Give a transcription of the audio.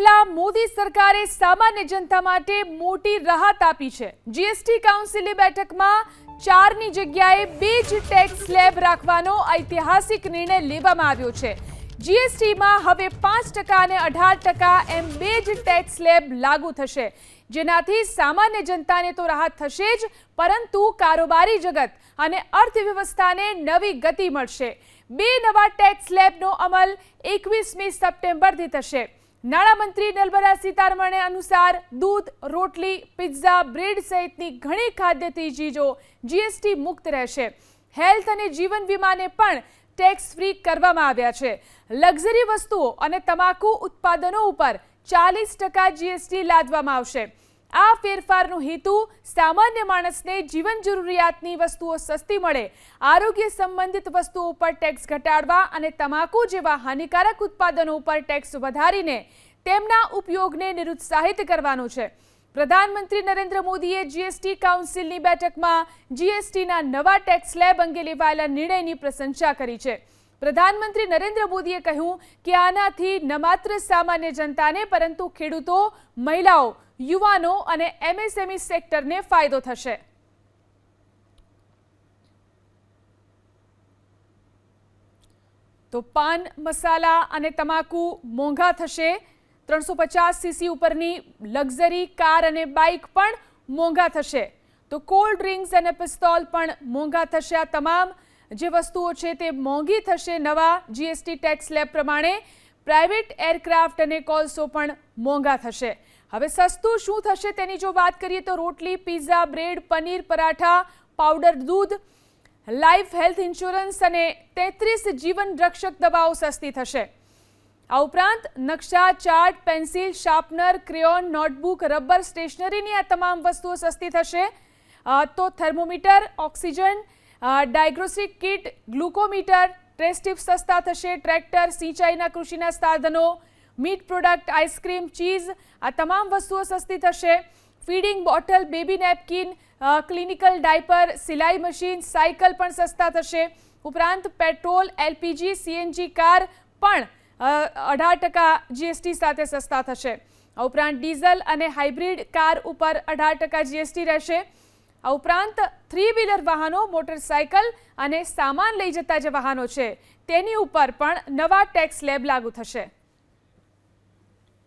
પહેલા મોદી સરકારે સામાન્ય જનતા માટે મોટી રાહત આપી છે. જીએસટી કાઉન્સિલની બેઠકમાં ચારની જગ્યાએ બે જ ટેક્સ સ્લેબ રાખવાનો ઐતિહાસિક નિર્ણય લેવામાં આવ્યો છે. જીએસટીમાં હવે પાંચ ટકા અને અઢાર ટકા એમ બે જ ટેક્સ સ્લેબ લાગુ થશે. જેનાથી સામાન્ય જનતાને તો રાહત થશે જ, પરંતુ કારોબારી જગત અને અર્થવ્યવસ્થાને નવી ગતિ મળશે. બે નવા ટેક્સ સ્લેબનો અમલ એકવીસમી સપ્ટેમ્બરથી થશે. નાણામંત્રી નિર્મલા સીતારમણે અનુસાર દૂધ, રોટલી, પિઝા, બ્રેડ સહિતની ઘણી ખાદ્યતી ચીજો જીએસટી મુક્ત રહેશે. હેલ્થ અને જીવન વીમાને પણ ટેક્સ ફ્રી કરવામાં આવ્યા છે. લક્ઝરી વસ્તુઓ અને તમાકુ ઉત્પાદનો ઉપર ચાલીસ ટકા જીએસટી લાદવામાં આવશે. આ ફેરફારનો હેતુ સામાન્ય માણસને જીવન જરૂરિયાતની વસ્તુઓ સસ્તી મળે, આરોગ્ય સંબંધિત વસ્તુઓ ઉપર ટેક્સ ઘટાડવા અને તમાકુ જેવા હાનિકારક ઉત્પાદનો ઉપર ટેક્સ વધારીને તેમના ઉપયોગને નિરુત્સાહિત કરવાનો છે. પ્રધાનમંત્રી નરેન્દ્ર મોદીએ જીએસટી કાઉન્સિલની બેઠકમાં જીએસટીના નવા ટેક્સ સ્લેબ અંગે લેવાયેલા નિર્ણયની પ્રશંસા કરી છે. પ્રધાનમંત્રી નરેન્દ્ર મોદીએ કહ્યું કે આનાથી ન માત્ર સામાન્ય જનતાને પરંતુ ખેડૂતો, મહિલાઓ યુવાનો અને એમએસએમઈ સેક્ટરને ફાયદો થશે. તો પાન, મસાલા અને તમાકુ મોંઘા થશે. ત્રણસો પચાસ સીસી ઉપરની લક્ઝરી કાર અને બાઇક પણ મોંઘા થશે. તો કોલ્ડ ડ્રિંક્સ અને પિસ્તોલ પણ મોંઘા થશે આ તમામ. જે વસ્તુઓ છે તે મોંઘી થશે નવા જીએસટી ટેક્સ સ્લેબ પ્રમાણે. પ્રાઇવેટ એરક્રાફ્ટ અને કોલસો પણ મોંઘા થશે. હવે સસ્તું શું થશે તેની જો વાત કરીએ તો રોટલી, pizza, bread, paneer, paratha, powder દૂધ, લાઈફ હેલ્થ ઇન્સ્યોરન્સ અને તેત્રીસ જીવન રક્ષક દવાઓ સસ્તી થશે. આ ઉપરાંત નકશા, chart, pencil, sharpener, crayon, notebook, rubber, સ્ટેશનરીની આ તમામ વસ્તુઓ સસ્તી થશે. તો thermometer, oxygen diagnostic kit, glucometer trace સસ્તા થશે, ટ્રેક્ટર, સિંચાઈના કૃષિના સાધનો મીટ પ્રોડક્ટ આઈસ્ક્રીમ ચીઝ, આ તમામ વસ્તુઓ સસ્તી થશે. Feeding bottle, baby napkin clinical diaper, સિલાઈ મશીન, સાયકલ પણ સસ્તા થશે. ઉપરાંત પેટ્રોલ, એલપીજી, સીએનજી કાર પણ અઢાર ટકા જીએસટી સાથે સસ્તા થશે. આ ઉપરાંત ડીઝલ અને હાઇબ્રિડ કાર ઉપર અઢાર ટકા જીએસટી રહેશે. આ ઉપરાંત થ્રી વ્હીલર વાહનો મોટરસાયકલ અને સામાન લઈ જતા જે વાહનો છે, તેની ઉપર પણ નવા ટેક્સ લેબ લાગુ થશે.